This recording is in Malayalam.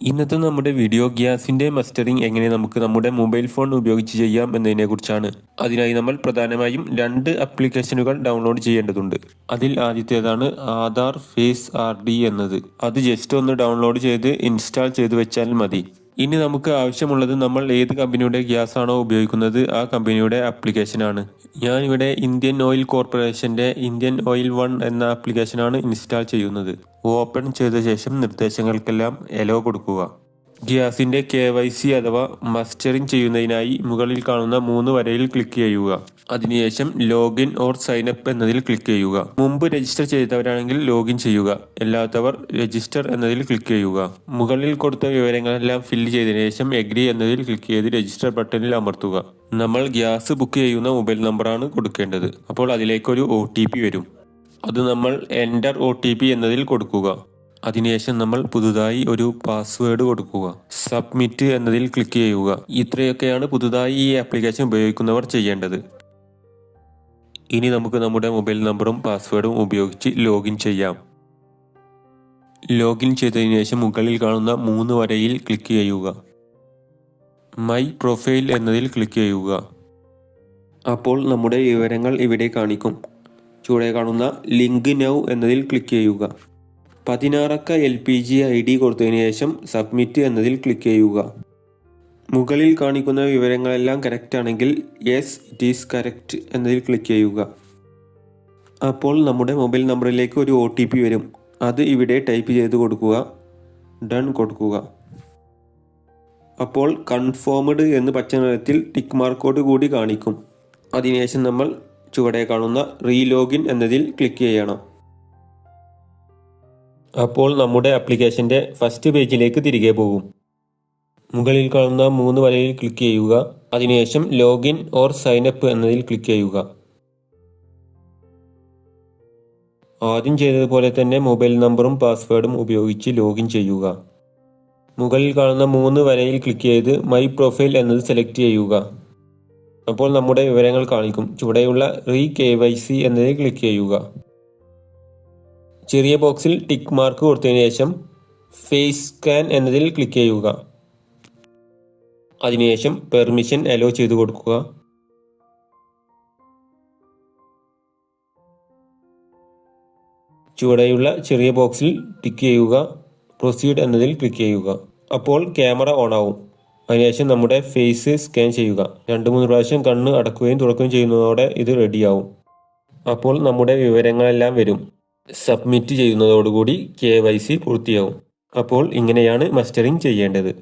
ഇന്നത്തെ നമ്മുടെ വീഡിയോ ഗ്യാസിന്റെ മസ്റ്ററിംഗ് എങ്ങനെ നമുക്ക് നമ്മുടെ മൊബൈൽ ഫോൺ ഉപയോഗിച്ച് ചെയ്യാം എന്നതിനെക്കുറിച്ചാണ് അതിനായി നമ്മൾ പ്രധാനമായും രണ്ട് ആപ്ലിക്കേഷനുകൾ ഡൗൺലോഡ് ചെയ്യേണ്ടതുണ്ട്. അതിൽ ആദ്യത്തേതാണ് ആധാർ ഫേസ് ആർ ഡി എന്നത്. അത് ജസ്റ്റ് ഒന്ന് ഡൗൺലോഡ് ചെയ്ത് ഇൻസ്റ്റാൾ ചെയ്ത് വെച്ചാൽ മതി. ഇനി നമുക്ക് ആവശ്യമുള്ളത് നമ്മൾ ഏത് കമ്പനിയുടെ ഗ്യാസ് ആണോ ഉപയോഗിക്കുന്നത് ആ കമ്പനിയുടെ അപ്ലിക്കേഷനാണ് ഞാൻ ഇവിടെ ഇന്ത്യൻ ഓയിൽ കോർപ്പറേഷന്റെ ഇന്ത്യൻ ഓയിൽ വൺ എന്ന ആപ്ലിക്കേഷനാണ് ഇൻസ്റ്റാൾ ചെയ്യുന്നത്. ഓപ്പൺ ചെയ്ത ശേഷം നിർദ്ദേശങ്ങൾക്കെല്ലാം എലോ കൊടുക്കുക. ഗ്യാസിന്റെ കെ വൈ സി അഥവാ മസ്റ്ററിംഗ് ചെയ്യുന്നതിനായി മുകളിൽ കാണുന്ന മൂന്ന് വരയിൽ ക്ലിക്ക് ചെയ്യുക. അതിനുശേഷം ലോഗിൻ ഓർ സൈൻ അപ്പ് എന്നതിൽ ക്ലിക്ക് ചെയ്യുക. മുമ്പ് രജിസ്റ്റർ ചെയ്തവരാണെങ്കിൽ ലോഗിൻ ചെയ്യുക. അല്ലാത്തവർ രജിസ്റ്റർ എന്നതിൽ ക്ലിക്ക് ചെയ്യുക. മുകളിൽ കൊടുത്ത വിവരങ്ങളെല്ലാം ഫില്ല് ചെയ്തതിനു ശേഷം എഗ്രി എന്നതിൽ ക്ലിക്ക് ചെയ്ത് രജിസ്റ്റർ ബട്ടണിൽ അമർത്തുക. നമ്മൾ ഗ്യാസ് ബുക്ക് ചെയ്യുന്ന മൊബൈൽ നമ്പറാണ് കൊടുക്കേണ്ടത്. അപ്പോൾ അതിലേക്കൊരു ഒ വരും. അത് നമ്മൾ എന്റർ ഒ ടി പി എന്നതിൽ കൊടുക്കുക. അതിനുശേഷം നമ്മൾ പുതുതായി ഒരു പാസ്വേഡ് കൊടുക്കുക. സബ്മിറ്റ് എന്നതിൽ ക്ലിക്ക് ചെയ്യുക. ഇത്രയൊക്കെയാണ് പുതുതായി ഈ ആപ്ലിക്കേഷൻ ഉപയോഗിക്കുന്നവർ ചെയ്യേണ്ടത്. ഇനി നമുക്ക് നമ്മുടെ മൊബൈൽ നമ്പറും പാസ്വേഡും ഉപയോഗിച്ച് ലോഗിൻ ചെയ്യാം. ലോഗിൻ ചെയ്തതിനു ശേഷം മുകളിൽ കാണുന്ന മൂന്ന് വരയിൽ ക്ലിക്ക് ചെയ്യുക. മൈ പ്രൊഫൈൽ എന്നതിൽ ക്ലിക്ക് ചെയ്യുക. അപ്പോൾ നമ്മുടെ വിവരങ്ങൾ ഇവിടെ കാണിക്കും. ചുവടെ കാണുന്ന ലിങ്ക് നൗ എന്നതിൽ ക്ലിക്ക് ചെയ്യുക. പതിനാറക്ക L P G I D കൊടുത്തതിന് ശേഷം സബ്മിറ്റ് എന്നതിൽ ക്ലിക്ക് ചെയ്യുക. മുകളിൽ കാണിക്കുന്ന വിവരങ്ങളെല്ലാം കറക്റ്റ് ആണെങ്കിൽ യെസ് ഇറ്റ് ഈസ് കറക്റ്റ് എന്നതിൽ ക്ലിക്ക് ചെയ്യുക. അപ്പോൾ നമ്മുടെ മൊബൈൽ നമ്പറിലേക്ക് ഒരു ഒ വരും. അത് ഇവിടെ ടൈപ്പ് ചെയ്ത് കൊടുക്കുക. ഡൺ കൊടുക്കുക. അപ്പോൾ കൺഫേംഡ് എന്ന് പച്ച നിറത്തിൽ ടിക്ക് മാർക്കോട് കൂടി കാണിക്കും. അതിനുശേഷം നമ്മൾ ചുവടെ കാണുന്ന റീലോഗിൻ എന്നതിൽ ക്ലിക്ക് ചെയ്യണം. അപ്പോൾ നമ്മുടെ ആപ്ലിക്കേഷന്റെ ഫസ്റ്റ് പേജിലേക്ക് തിരികെ പോകും. മുകളിൽ കാണുന്ന മൂന്ന് വലയിൽ ക്ലിക്ക് ചെയ്യുക. അതിനുശേഷം ലോഗിൻ ഓർ സൈൻ അപ്പ് എന്നതിൽ ക്ലിക്ക് ചെയ്യുക. ആദ്യം ചെയ്തതുപോലെ തന്നെ മൊബൈൽ നമ്പറും പാസ്വേഡും ഉപയോഗിച്ച് ലോഗിൻ ചെയ്യുക. മുകളിൽ കാണുന്ന മൂന്ന് വരയിൽ ക്ലിക്ക് ചെയ്ത് മൈ പ്രൊഫൈൽ എന്നത് സെലക്ട് ചെയ്യുക. അപ്പോൾ നമ്മുടെ വിവരങ്ങൾ കാണിക്കും. ചുവടെയുള്ള റീ കെ വൈ സി എന്നതിൽ ക്ലിക്ക് ചെയ്യുക. ചെറിയ ബോക്സിൽ ടിക്ക് മാർക്ക് കൊടുത്തതിന് ശേഷം ഫേസ് സ്കാൻ എന്നതിൽ ക്ലിക്ക് ചെയ്യുക. അതിനുശേഷം പെർമിഷൻ അലോ ചെയ്തു കൊടുക്കുക. ചുവടെയുള്ള ചെറിയ ബോക്സിൽ ടിക്ക് ചെയ്യുക. പ്രൊസീഡ് എന്നതിൽ ക്ലിക്ക് ചെയ്യുക. അപ്പോൾ ക്യാമറ ഓൺ ആവും. അതിനുശേഷം നമ്മുടെ ഫേസ് സ്കാൻ ചെയ്യുക. രണ്ട് മൂന്ന് പ്രാവശ്യം കണ്ണ് അടക്കുകയും തുറക്കുകയും ചെയ്യുന്നതോടെ ഇത് റെഡിയാവും അപ്പോൾ നമ്മുടെ വിവരങ്ങളെല്ലാം വരും. സബ്മിറ്റ് ചെയ്യുന്നതോടുകൂടി കെ വൈ സി പൂർത്തിയാവും. അപ്പോൾ ഇങ്ങനെയാണ് മസ്റ്ററിംഗ് ചെയ്യേണ്ടത്.